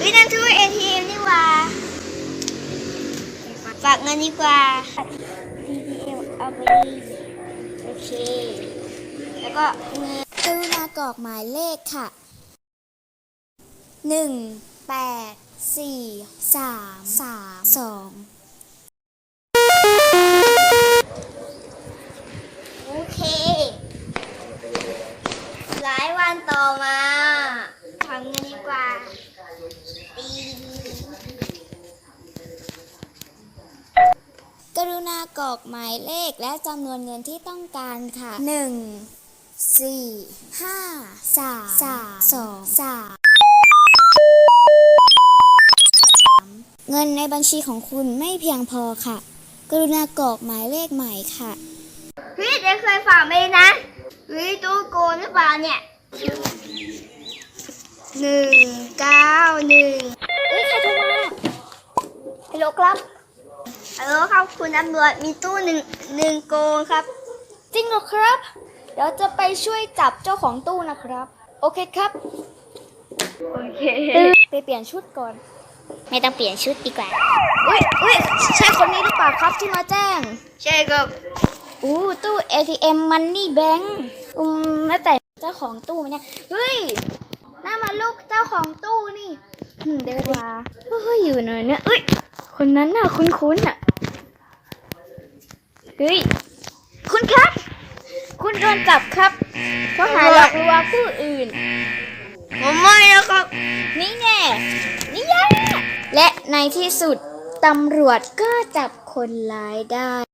วินันทูเอทีเอ็มดีกว่า ฝากเงินดีกว่า DTM เอาไปโอเค แล้วก็เงินกรุณากรอกหมายเลขค่ะ หนึ่ง แปด สี่ สาม สาม สองโอเค หลายวันต่อมา ทำเงินดีกว่าตีกรุณากรอกหมายเลขและจำนวนเงินที่ต้องการค่ะหนึ่งสี่ห้าสามสามสองสามเงินในบัญชีของคุณไม่เพียงพอค่ะ กรุณากรอกหมายเลขใหม่ค่ะเฮ้ยเดี๋ยวเคยฝากไปนะเฮ้ยตู้โกนหรือเปล่าเนี่ย หนึ่งเก้าหนึ่งเอ้ยใครโทรมาฮัลโหลครับฮัลโหลครับคุณตำรวจมีตู้หนึ่งหนึ่งโกงครับ จริงเหรอครับ เดี๋ยวจะไปช่วยจับเจ้าของตู้นะครับ โอเคครับโอเคไปเปลี่ยนชุดก่อน ไม่ต้องเปลี่ยนชุดดีกว่าอุ้ยอุ้ยใช่คนนี้หรือเปล่าครับที่มาแจ้ง ใช่ครับอู้ตู้ ATM Money Bank อืมแล้วแต่เจ้าของตู้ไหมเนี่ยเฮ้ย น่ามาลูกเจ้าของตู้นี่อืมเดี๋ยวดีกว่าเฮ้ยอยู่หน่อยเนี่ยเอ้ย คนนั้นน่ะคุ้นๆน่ะ เฮ้ย คุณครับ คุณโดนจับครับข้อหาหลอกลวงผู้อื่น ผมไม่นะครับ นี่แน่นี่แย่และในที่สุดตำรวจก็จับคนร้ายได้